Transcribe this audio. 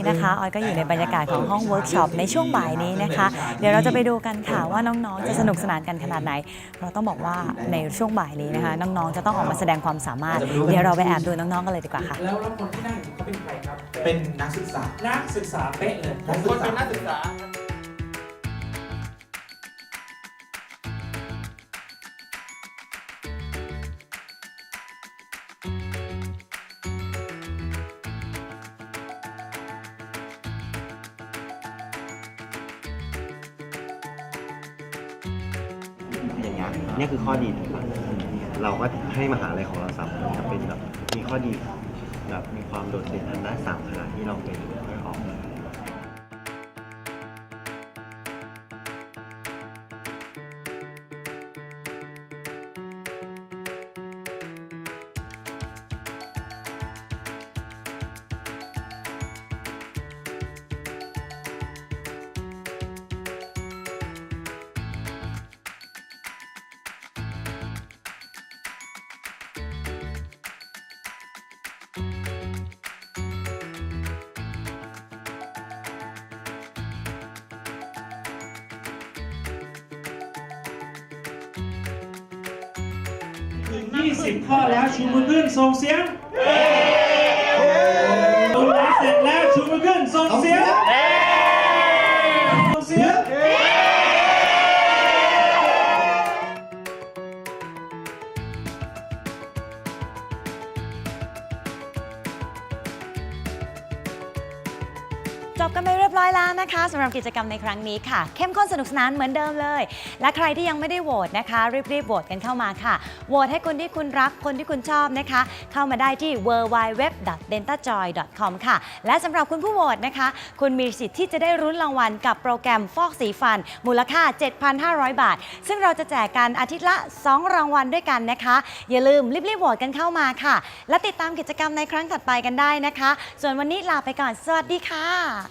นี้นะคะออยก็อยู่ในบรรยากาศของห้องเวิร์กช็อปในช่วงบ่ายนี้นะคะ เดี๋ยวเราจะไปดูกันค่ะว่าน้องๆ จะสนุกสนานกันขนาดไหน เราต้องบอกว่าในช่วงบ่ายนี้นะคะ น้องๆ จะต้องออกมาแสดงความสามารถ เดี๋ยวเราไปแอบดูน้องๆ กันเลยดีกว่าค่ะ แล้วแล้วคนที่นั่งอยู่เขาเป็นใครครับ เป็นนักศึกษานักศึกษาเป๊ะเลยนักศึกษานักศึกษา อย่างเงี้ยเนี่ยคือข้อดีต่างๆเราก็ให้มหาลัยของเราสามารถจะเป็นแบบมีข้อดีแบบมีความโดดเด่นทางด้านสามคณะที่เราเป็น ถึง 20 ข้อแล้วชูมือขึ้นส่งเสียงดูแลเสร็จแล้วชูมือขึ้นส่งเสียงส่ง จบกันไปเรียบร้อยแล้วนะคะสำหรับกิจกรรมในครั้งนี้ค่ะ เข้มข้นสนุกสนานเหมือนเดิมเลย และใครที่ยังไม่ได้โหวตนะคะ รีบๆโหวตกันเข้ามาค่ะโหวตให้คนที่คุณรักคนที่คุณชอบนะคะ เข้ามาได้ที่ www.dentajoy.com ค่ะ และสำหรับคุณผู้โหวตนะคะ คุณมีสิทธิ์ที่จะได้รุ้นรางวัลกับโปรแกรมฟอกสีฟัน มูลค่า 7,500 บาท ซึ่งเราจะแจกกันอาทิตย์ละ 2 รางวัลด้วยกันนะคะ อย่าลืมรีบๆโหวตกันเข้ามาค่ะ และติดตามกิจกรรมในครั้งถัดไปกันได้นะคะ ส่วนวันนี้ลาไปก่อนสวัสดีค่ะ